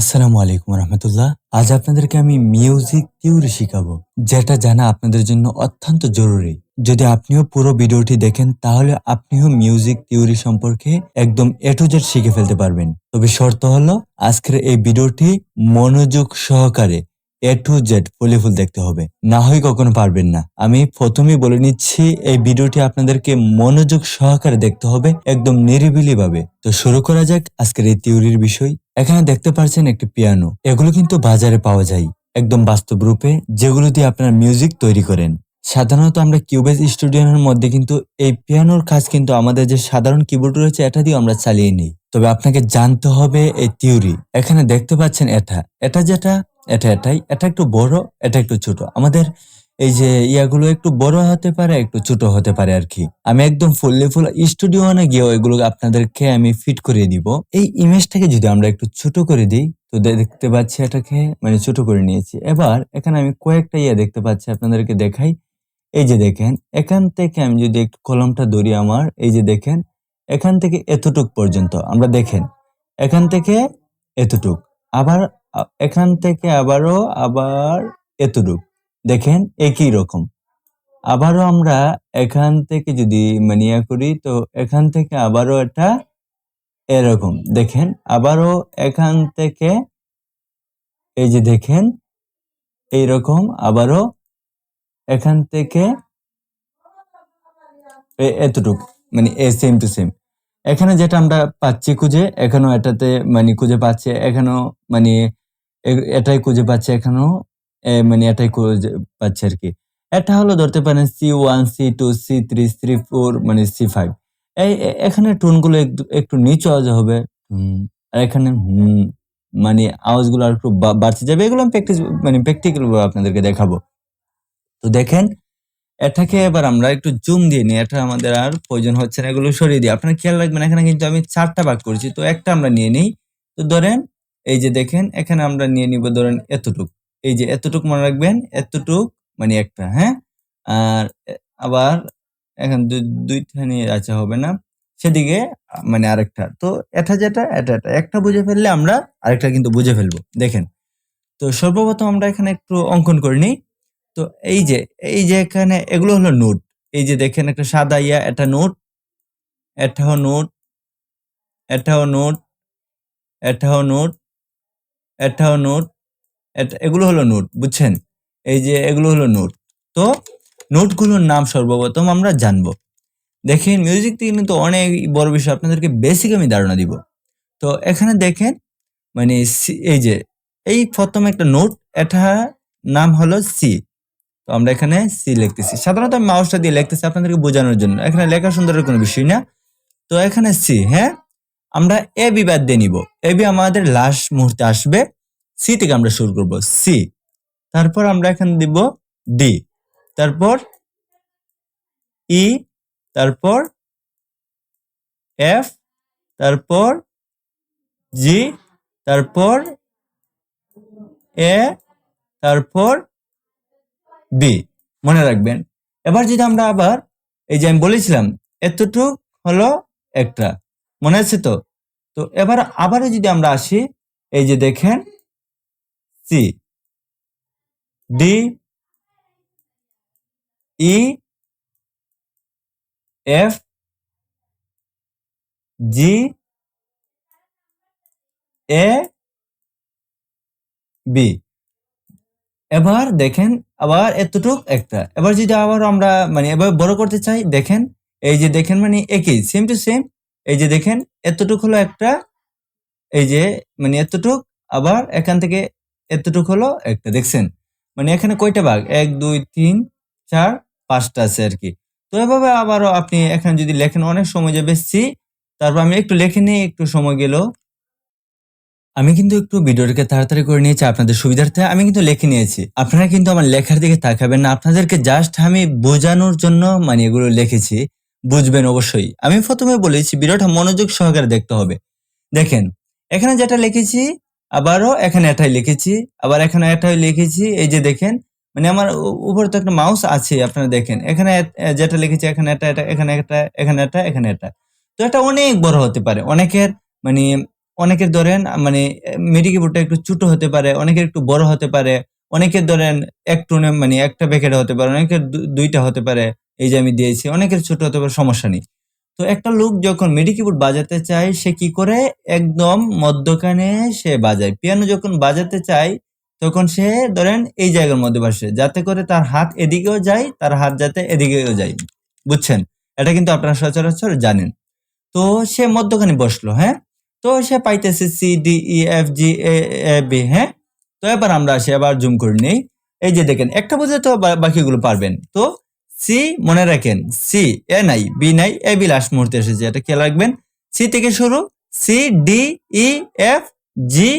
আসসালামু আলাইকুম রহমতুল্লাহ। আজ আপনাদেরকে আমি মিউজিক থিওরি শিখাবো, যেটা জানা আপনাদের জন্য অত্যন্ত জরুরি। যদি আপনিও পুরো ভিডিওটি দেখেন, তাহলে আপনিও মিউজিক থিওরি সম্পর্কে একদম এ টু জেড শিখে ফেলতে পারবেন। তবে শর্ত হলো, আজকের এই ভিডিওটি মনোযোগ সহকারে এ টু জেড ফুলে ফুল দেখতে হবে। না হয় কখনো পারবেন না। আমি প্রথমেই বলে নিচ্ছি, এই ভিডিওটি আপনাদেরকে মনোযোগ সহকারে দেখতে হবে একদম নিরিবিলি ভাবে তো শুরু করা যাক আজকের এই থিওরির বিষয়। এখানে দেখতে পাচ্ছেন একটি পিয়ানো এগুলো কিন্তু বাজারে পাওয়া যায়। একদম বাস্তব রূপে যেগুলো দিয়ে আপনারা মিউজিক তৈরি করেন। সাধারণত আমরা কিউবেজ স্টুডিওর মধ্যে কিন্তু এই পিয়ানোর কাজ কিন্তু আমাদের যে সাধারণ কিবোর্ড রয়েছে, এটা দিয়ে আমরা চালিয়ে নিই। তবে আপনাকে জানতে হবে এই থিওরি এখানে দেখতে পাচ্ছেন এটা। এটা যেটা এটা এটাই, এটা একটু বড়, এটা একটু ছোট। আমাদের এই যে ইয়াগুলো একটু বড় হতে পারে, একটু ছোট হতে পারে আর কি। আমি একদম ফুললি ফুল স্টুডিও না গিয়ে এগুলো আপনাদেরকে আমি ফিট করে দিব এই ইমেজটাকে যদি আমরা একটু ছোট করে দিই, তো দেখতে পাচ্ছি এটাকে মানে ছোট করে নিয়েছি। এবার এখানে আমি কয়েকটা ইয়ে দেখতে পাচ্ছি আপনাদেরকে দেখাই। এই যে দেখেন, এখান থেকে আমি যদি একটু কলমটা ধরি আমার, এই যে দেখেন, এখান থেকে এতটুক পর্যন্ত, আমরা দেখেন, এখান থেকে এতটুক। আবার এখান থেকে আবারও আবার এতটুক। দেখেন একই রকম। আবারও আমরা এখান থেকে যদি মানিয়া করি, তো এখান থেকে আবারও এটা এরকম। দেখেন, আবারও এখান থেকে এই যে দেখেন এইরকম আবারও এখান থেকে এতটুক মানে এ সেম টু সেম এখানে যেটা আমরা পাচ্ছি খুঁজে, এখানেও এটাতে মানে খুঁজে পাচ্ছে, এখানেও মানে এটাই খুঁজে পাচ্ছে এখানেও মানে এটাই খুঁজে পাচ্ছে আর কি। এটা হলো ধরতে পারেন C one C two C three C four মানে সি ফাইভ এই এখানে টোনগুলো একটু নিচু আওয়াজ হবে। আর এখানে মানে আওয়াজগুলো আর একটু বা- বাড়তে যাবে। এগুলো আমি প্র্যাকটিস মানে প্র্যাকটিক্যাল আপনাদেরকে দেখাবো। তো দেখেন, এটাকে এবার আমরা একটু জুম দিয়ে নিই। এটা আমাদের আর প্রয়োজন হচ্ছে না। এগুলো সরিয়ে দিই। আপনারা খেয়াল রাখবেন, এখানে কিন্তু আমি চারটা ভাগ করেছি। তো একটা আমরা নিয়ে নিই। তো ধরেন এই যে দেখেন, এখানে আমরা নিয়ে নিব ধরেন এতটুক। এই যে এতটুক মনে রাখবেন, এতটুক মানে একটা হ্যাঁ? আর আবার এখন দুইটা নিয়ে আচ্ছা হবে না। সেদিকে মানে আরেকটা। তো এটা যেটা, এটা এটা। একটা বুঝে ফেললে আমরা আরেকটা কিন্তু বুঝে ফেলব। দেখেন, তো সর্বপ্রথম আমরা এখানে একটু অঙ্কন করে নিই। তো এই যে এই যে এখানে, এগুলো হলো নোট। এই যে দেখেন, একটা সাদা ইয়া, এটা নোট। এটাও নোট। এটাও নোট। এটাও নোট। এটাও নোট এগুলো হলো নোট, বুঝছেন? এই যে এগুলো হলো নোট। তো নোটগুলোর নাম সর্বপ্রথম আমরা জানব। দেখেন মিউজিক থেকে কিন্তু অনেক বড় বিষয়, আপনাদেরকে বেসিক আমি ধারণা দিব। তো এখানে দেখেন মানে এই যে, এই প্রথম একটা নোট, এটা নাম হলো সি তো আমরা এখানে সি লিখতেছি। সাধারণত আমি মাউসটা দিয়ে লিখতেছি আপনাদেরকে বোঝানোর জন্য। এখানে লেখা সুন্দরের কোনো বিষয় না। তো এখানে সি হ্যাঁ? আমরা এ বি বাদ দিয়ে নিব। এ বি আমাদের লাস্ট মুহূর্তে আসবে। সি থেকে আমরা শুরু করব। সি তারপর আমরা এখানে দিব ডি তারপর ই তারপর এফ তারপর জি তারপর এ তারপর বি মনে রাখবেন। এবার যদি আমরা আবার, এই যে আমি বলেছিলাম, এতটুক হলো একটা। মনে আছে তো? তো এবার আবারও যদি আমরা আসি, এই যে দেখেন C D E F G A B এবার দেখেন, আবার এতটুক একটা। এবার যদি আবার আমরা মানে এবার বড় করতে চাই, দেখেন, এই যে দেখেন মানে একই সেম টু সেম এই যে দেখেন, এতটুক হলো একটা, এই যে মানে এতটুক, আবার এখান থেকে এতটুক হলো একটা, দেখছেন? মানে এখানে কয়টা ভাগ? এক, দুই, তিন, চার, পাঁচটা আছে আর কি। তো এভাবে আবারও আপনি এখানে যদি লেখেন, অনেক সময় যাবে সি তারপর আমি একটু লেখে নিই, একটু সময় গেল। আমি কিন্তু একটু ভিডিওটাকে তাড়াতাড়ি করে নিয়েছি, আপনাদের সুবিধার্থে আমি কিন্তু লিখে নিয়েছি। আপনারা কিন্তু আমার লেখার দিকে তাকাবেন না, আপনাদেরকে জাস্ট আমি বোঝানোর জন্য মানে এগুলো লিখেছি। বুঝবেন অবশ্যই। আমি প্রথমে বলেছি, ভিডিওটা মনোযোগ সহকারে দেখতে হবে। দেখেন, এখানে যেটা লিখেছি, আবারও এখানে এটাই লিখেছি, আবার এখানে এটাই লিখেছি, এই যে দেখেন মানে আমার উপরে তো একটা মাউস আছে, আপনারা দেখেন, এখানে যেটা লিখেছি, এখানে এটা এটা, এখানে একটা, এখানে এটা এখানে এটা। তো এটা অনেক বড় হতে পারে, অনেকের মানে অনেকের ধরেন মানে মিডি কিবোর্ডটা একটু ছোট হতে পারে, অনেকের একটু বড় হতে পারে, অনেকের ধরেন, এক টোনে মানে একটা প্যাকেটে হতে পারে, অনেকের দুইটা হতে পারে। এই যে আমি দিয়েছি, অনেকের ছোট হতে পারে সমস্যা নেই। তো একটা লোক যখন মিডি কিবোর্ড বাজাতে চায়, সে কি করে? একদম মধ্যখানে সে বাজায়। পিয়ানো যখন বাজাতে চায়, তখন সে ধরেন এই জায়গার মধ্যে বসে, যাতে করে তার হাত এদিকেও যায়, তার হাত যাতে এদিকেও যায়। বুঝছেন? এটা কিন্তু আপনারা সচরাচর জানেন। তো সে মধ্যখানে বসল হ্যাঁ? তো সে পাইতেছে C D E F G A B হ্যাঁ? তো এবার আমরা আসি আবার জুম করে নেই। এই যে দেখেন, একটা বুঝে তো বা- বাকিগুলো পারবেন। তো সি, মনে রাখেন, সি, এ নাই, বি নাই, এ বি লাস্ট মুহূর্তে এসেছে, এটা খেয়াল রাখবেন। সি থেকে শুরু, C, D, E, F, G,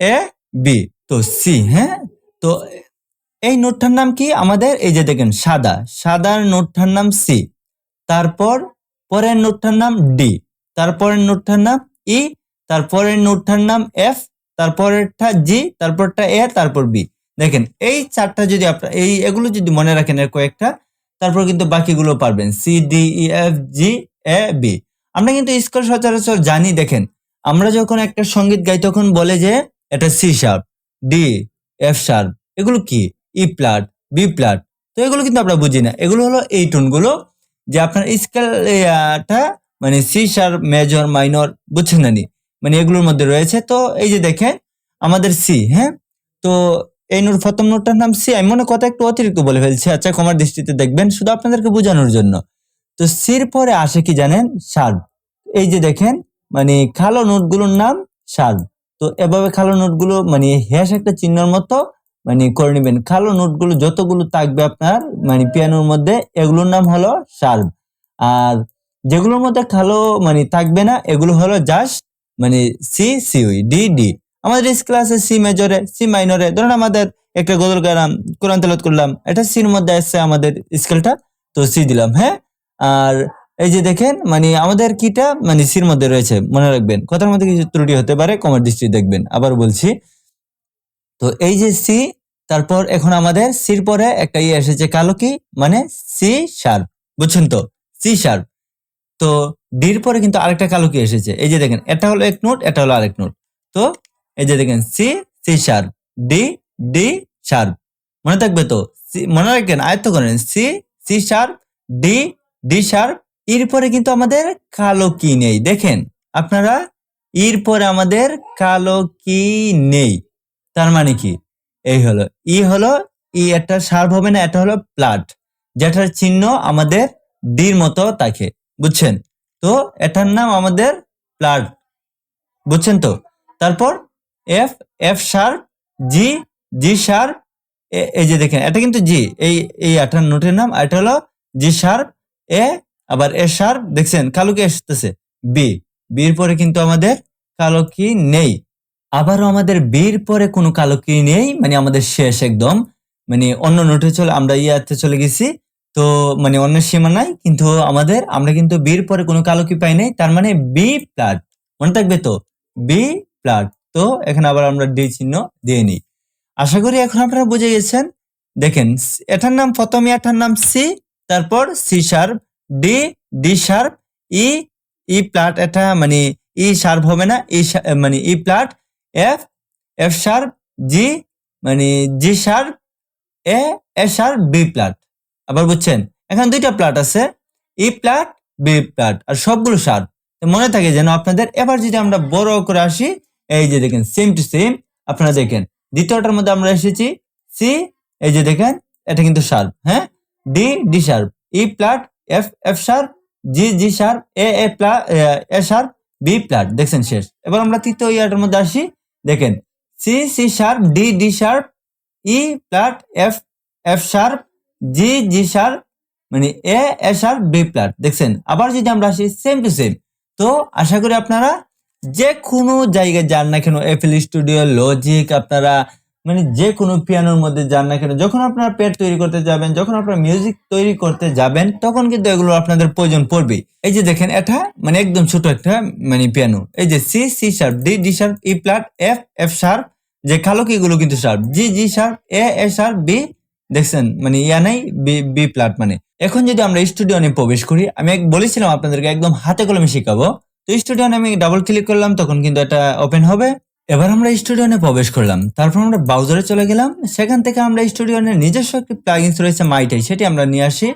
A, B. তো সি হ্যাঁ? তো এই নোটটার নাম কি? আমাদের এই যে দেখেন, সাদা, সাদার নোটটার নাম সি। তারপর পরের নোটটার নাম ডি। তারপরের নোটটার নাম ই। তারপরের নোটটার নাম এফ। তারপরেরটা জি, তারপরটা এ, তারপর বি। দেখেন, এই চারটা যদি আপনার এই এগুলো যদি মনে রাখেন এর কয়েকটা তারপর কিন্তু বাকিগুলো পারবেন C D E F G A B আমরা কিন্তু স্কুল সচরাচর জানি, দেখেন, আমরা যখন একটা সংগীত গাই, তখন বলে যে এটা C sharp D F sharp এগুলো কি? ই প্লাট বি প্লাট তো এগুলো কিন্তু আমরা বুঝি না। এগুলো হলো এই টোনগুলো যে আপনার স্কেলটা মানে সি শার্প মেজর মাইনর বুঝছেন নি মানে এগুলোর মধ্যে রয়েছে, তো এই যে দেখেন, আমাদের সি হ্যাঁ? তো এই নোট প্রথম নোটটার নাম সি আমি মনে কথা একটু অতিরিক্ত বলে ফেলছি। আচ্ছা কমার দৃষ্টিতে দেখবেন, শুধু আপনাদেরকে বোঝানোর জন্য। তো সির পরে আসে কি জানেন? শার্প এই যে দেখেন মানে কালো নোটগুলোর নাম শার্প তো এভাবে কালো নোটগুলো মানে হ্যাশ একটা চিহ্নর মতো মানে করে নেবেন। কালো নোটগুলো যতগুলো থাকবে আপনার মানে পিয়ানোর মধ্যে, এগুলোর নাম হলো শার্প আর যেগুলোর মধ্যে কালো মানে থাকবে না, এগুলো হলো জাস্ট মানে C C we D D. আমাদের স্কেল আছে সি মেজরে সি মাইনরে ধরুন আমাদের একটা গজল গারাম কোরআন তেলত করলাম, এটা সির মধ্যে আসছে আমাদের স্কেলটা তো সি দিলাম হ্যাঁ? আর এই যে দেখেন মানে আমাদের কিটা মানে সির মধ্যে রয়েছে, মনে রাখবেন, কথার মধ্যে কিছু ত্রুটি হতে পারে কমার দৃষ্টি দেখবেন, আবার বলছি। তো এই যে সি তারপর এখন আমাদের সির পরে একটা ইয়ে এসেছে, কালো কি? মানে সি শার্প বুঝছেন তো? সি শার্প তো ডির পরে কিন্তু আরেকটা কালো কি এসেছে, এই যে দেখেন, এটা হলো এক নোট এটা হলো আরেক নোট তো এই যে দেখেন, C C sharp D D sharp মনে থাকবে তো? মনে রাখবেন আয়ত্ত করেন, C C sharp D D sharp এর পরে কিন্তু আমাদের কালো কি নেই? দেখেন, আপনারা এর পরে আমাদের কালো কি নেই? তার মানে কি? এই হলো, ই হলো, ই একটা শার্প হবে না, এটা হলো প্লাট যেটার চিহ্ন আমাদের ডির মতো থাকে, বুঝছেন? তো এটার নাম আমাদের প্লাট বুঝছেন তো? তারপর F F sharp G G sharp এই যে দেখেন, এটা কিন্তু জি এই এই আঠার নোটের নাম এটা হলো জি শার্প এ আবার এ শার্প দেখছেন, কালো কি আসতেছে? বি বির পরে কিন্তু আমাদের কালো কি নেই। আবারও আমাদের বির পরে কোনো কালো কি নেই মানে আমাদের শেষ একদম মানে অন্য নোটে চলে, আমরা ইয়াতে চলে গেছি, তো মানে অন্য সীমা নাই, কিন্তু আমাদের, আমরা কিন্তু বির পরে কোনো কালো কি পাই নাই, তার মানে বি প্লাট মনে থাকবে তো? বি প্লাট তো এখানে আবার আমরা ডি চিহ্ন দিয়ে নিই। আশা করি এখন আপনারা বুঝে গেছেন। দেখেন, এটার নাম প্রথমে এটার নাম সি, তারপর C sharp, D D sharp, E E flat এটা মানে ই শার্প হবে না, ই মানে E flat, F F sharp, G মানে G sharp, A A sharp, B flat. আবার বুঝছেন? এখন দুইটা প্লাট আছে, ই প্লাট, বি প্লাট, আর সবগুলো শার্প। মনে থাকে যেন আপনাদের এবার যদি আমরা বড় করে আসি এই যে দেখেন সেম টু সেম আপনারা দেখেন। দ্বিতীয়টার মধ্যে আমরা এসেছি সি এই যে দেখেন, এটা কিন্তু শার্প হ্যাঁ? D D sharp E flat F F sharp G G sharp A A flat A sharp B flat দেখছেন শেষ। এবার আমরা তৃতীয় ইয়ারটার মধ্যে আসি, দেখেন C C sharp D D sharp E flat F F sharp G G sharp মানে A A sharp B flat দেখছেন? আবার যদি আমরা আসি সেম টু সেম তো আশা করি আপনারা যে কোনো জায়গায় যান না কেন এফএল স্টুডিও লজিক আপনারা মানে যে কোনো পিয়ানোর মধ্যে যান না কেন, যখন আপনারা পেট তৈরি করতে যাবেন, যখন আপনারা মিউজিক তৈরি করতে যাবেন, তখন কিন্তু এগুলো আপনাদের প্রয়োজন পড়বে এই যে দেখেন, এটা মানে একদম ছোট একটা মানে পিয়ানো এই যে C C sharp D D sharp E flat F F sharp যে কালো কি গুলো কিন্তু sharp G G sharp A A sharp B দেখছেন মানে ইয়া নাই বি বি প্লাট মানে। এখন যদি আমরা স্টুডিও নিয়ে প্রবেশ করি, আমি বলেছিলাম আপনাদেরকে, একদম হাতে কলমে শেখাবো। তো স্টুডিওনে আমি ডাবল ক্লিক করলাম, তখন কিন্তু এটা ওপেন হবে। এবার আমরা স্টুডিওনে প্রবেশ করলাম। তারপর আমরা ব্রাউজারে চলে গেলাম। সেখান থেকে আমরা স্টুডিওনের নিজস্ব একটি প্লাগইনস রয়েছে মাইটাই সেটি আমরা নিয়ে আসি।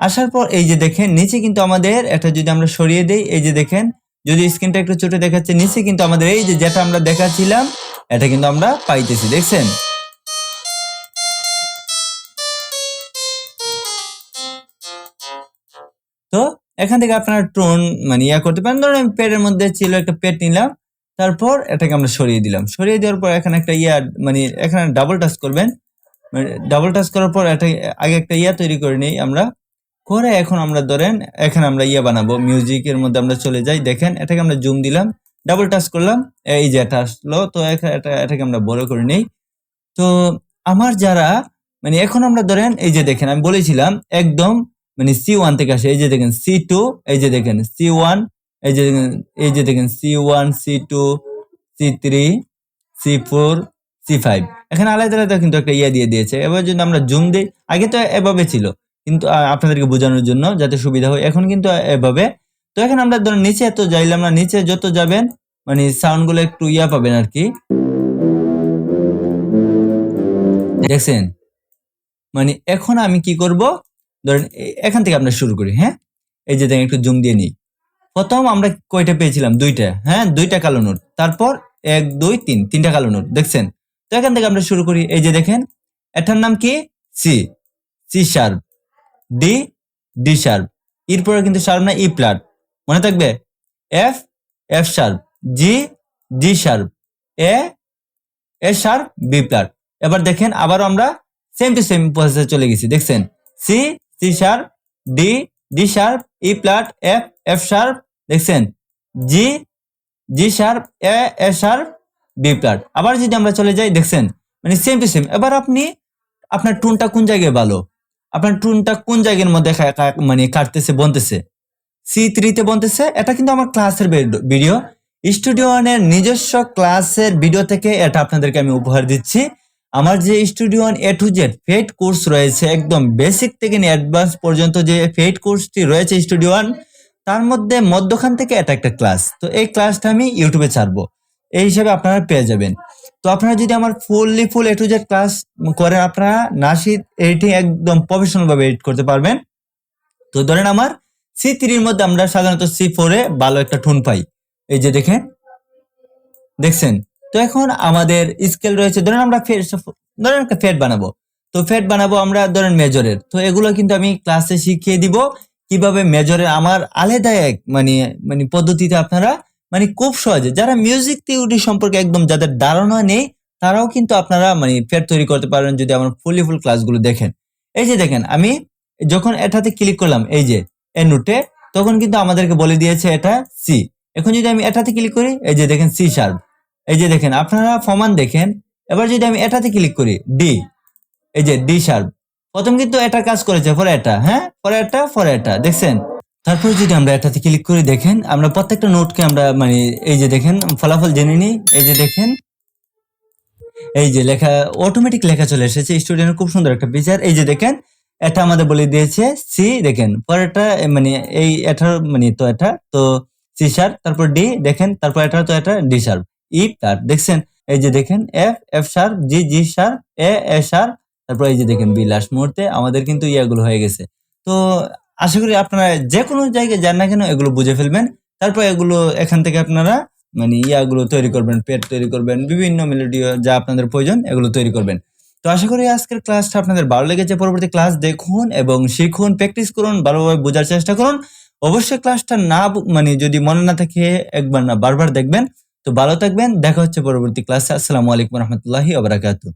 আসার পর এই যে দেখেন, নিচে কিন্তু আমাদের এটা যদি আমরা সরিয়ে দেই, এই যে দেখেন, যদি স্ক্রিনটা একটু ছোট দেখাচ্ছে, নিচে কিন্তু আমাদের এই যে যেটা আমরা দেখাচ্ছিলাম, এটা কিন্তু আমরা পাইতেছি, দেখছেন? এখান থেকে আপনারা টোন মানে ইয়া করতে পারেন। ধরুন আমি পেটের মধ্যে ছিল একটা পেট নিলাম, তারপর এটাকে আমরা সরিয়ে দিলাম। সরিয়ে দেওয়ার পর এখানে একটা ইয়া মানে এখানে ডাবল টাচ করবেন। ডাবল টাচ করার পর একটা আগে একটা ইয়া তৈরি করে নিই আমরা। করে এখন আমরা ধরেন, এখানে আমরা ইয়া বানাবো। মিউজিকের মধ্যে আমরা চলে যাই, দেখেন এটাকে আমরা জুম দিলাম ডাবল টাচ করলাম, এই যে এটা আসলো, তো এটা, এটাকে আমরা বড় করে নিই। তো আমার যারা মানে এখন আমরা ধরেন, এই যে দেখেন, আমি বলেছিলাম, একদম মানে সি ওয়ান থেকে আসে, এই যে দেখেন সি টু এই যে দেখেন সি ওয়ান এই যে দেখেন, এই যে দেখেন C one C two C three C four C five এখানে আলাদা আলাদা কিন্তু একটা ইয়ে দিয়ে দিয়েছে। এবার যদি আমরা জুম দিই, আগে তো এভাবে ছিল, কিন্তু আপনাদেরকে বোঝানোর জন্য যাতে সুবিধা হয়, এখন কিন্তু এভাবে। তো এখন আমরা ধরুন নিচে এত যাইলাম না, নিচে যত যাবেন মানে সাউন্ডগুলো একটু ইয়া পাবেন আর কি। দেখছেন? মানে এখন আমি কি করব? ধরেন এখান থেকে আমরা শুরু করি হ্যাঁ? এই যে দেখেন, একটু জুম দিয়ে নিই। প্রথম আমরা কয়টা পেয়েছিলাম? দুইটা হ্যাঁ? দুইটা কালো নোট। তারপর এক, দুই, তিন, তিনটা কালো নোট, দেখছেন? তো এখান থেকে আমরা শুরু করি, এই যে দেখেন, এটার নাম কি? C C sharp D D sharp এরপরে কিন্তু শার্প না ই প্লাট মনে থাকবে? F F sharp G G sharp A A sharp B flat এবার দেখেন, আবারও আমরা সেম টু সেম প্রসেসে চলে গেছি, দেখছেন? C C sharp D D sharp E flat F F sharp দেখছেন? G G sharp A A sharp B flat আবার যদি আমরা চলে যাই, দেখছেন? মানে সেম টু সেম এবার আপনি আপনার টুনটা কোন জায়গায় ভালো? আপনার টুনটা কোন জায়গার মধ্যে মানে কাটতেছে, বনতেছে? সি থ্রিতে বনতেছে। এটা কিন্তু আমার ক্লাসের ভিডিও স্টুডিওনের নিজস্ব ক্লাসের ভিডিও থেকে এটা আপনাদেরকে আমি উপহার দিচ্ছি। আমার যে স্টুডিও এ টু জেড ফেড কোর্স রয়েছে, একদম বেসিক থেকে নিয়ে অ্যাডভান্স পর্যন্ত যে ফেড কোর্সটি রয়েছে স্টুডিও তার মধ্যে মধ্যখান থেকে এটা একটা ক্লাস তো এই ক্লাসটা আমি ইউটিউবে ছাড়বো। এই হিসাবে আপনারা পেয়ে যাবেন। তো আপনারা যদি আমার fully full A to Z class করেন আপনারা নাসিদ এডিটিং একদম প্রফেশনালভাবে এডিট করতে পারবেন। তো ধরেন আমার সি থ্রির মধ্যে আমরা সাধারণত সি ফোরে ভালো একটা টোন পাই। এই যে দেখেন, দেখছেন? তো এখন আমাদের স্কেল রয়েছে, ধরেন আমরা ধরেন একটা ফেড বানাবো। তো ফেড বানাবো আমরা ধরেন মেজরের। তো এগুলো কিন্তু আমি ক্লাসে শিখিয়ে দিব কীভাবে মেজরের আমার আলাদা এক মানে মানে পদ্ধতিতে আপনারা মানে খুব সহজে, যারা মিউজিক থিওরি সম্পর্কে একদম যাদের ধারণা নেই, তারাও কিন্তু আপনারা মানে ফেড তৈরি করতে পারেন যদি আমার ফুলি ফুল ক্লাসগুলো দেখেন। এই যে দেখেন, আমি যখন এটাতে ক্লিক করলাম, এই যে এ নোটে তখন কিন্তু আমাদেরকে বলে দিয়েছে এটা সি এখন যদি আমি এটাতে ক্লিক করি, এই যে দেখেন সি শার্প এই যে দেখেন, আপনারা ফমান দেখেন। এবার যদি আমি এটাতে ক্লিক করি ডি এই যে ডি শার্প প্রথম কিন্তু এটা কাজ করেছে, পরে এটা হ্যাঁ? পরে এটা পরে এটা, দেখছেন? তারপর যদি আমরা এটাতে ক্লিক করে, দেখেন, আমরা প্রত্যেকটা নোটকে আমরা মানে এই যে দেখেন, ফলাফল জেনে নিই। এই যে দেখেন, এই যে লেখা অটোমেটিক লেখা চলে এসেছে। স্টুডেন্টের খুব সুন্দর একটা ফিচার এই যে দেখেন, এটা আমাদের বলে দিয়েছে সি দেখেন পরেরটা মানে এই, এটার মানে তো এটা, তো সি শার্প তারপর ডি দেখেন, তারপর এটা, তো এটা ডি শার্প ই তার, দেখছেন? এই যে দেখেন F F sharp G G sharp A A sharp তারপর এই যে দেখেন বি লাস্ট মুহূর্তে আমাদের কিন্তু ইয়াগুলো হয়ে গেছে। তো আশা করি আপনারা যে কোনো জায়গায় যান না কেন, এগুলো বুঝে ফেলবেন। তারপর এগুলো, এখান থেকে আপনারা মানে ইয়াগুলো তৈরি করবেন, পেট তৈরি করবেন, বিভিন্ন মেলোডি যা আপনাদের প্রয়োজন, এগুলো তৈরি করবেন। তো আশা করি আজকের ক্লাসটা আপনাদের ভালো লেগেছে। পরবর্তী ক্লাস দেখুন এবং শিখুন প্র্যাকটিস করুন, ভালোভাবে বোঝার চেষ্টা করুন। অবশ্যই ক্লাসটা না মানে যদি মনে না থাকে, একবার না, বারবার দেখবেন। তো ভালো থাকবেন দেখা হচ্ছে পরবর্তী ক্লাসে। আসসালামু আলাইকুম রহমতুল্লাহি আবরাকাতু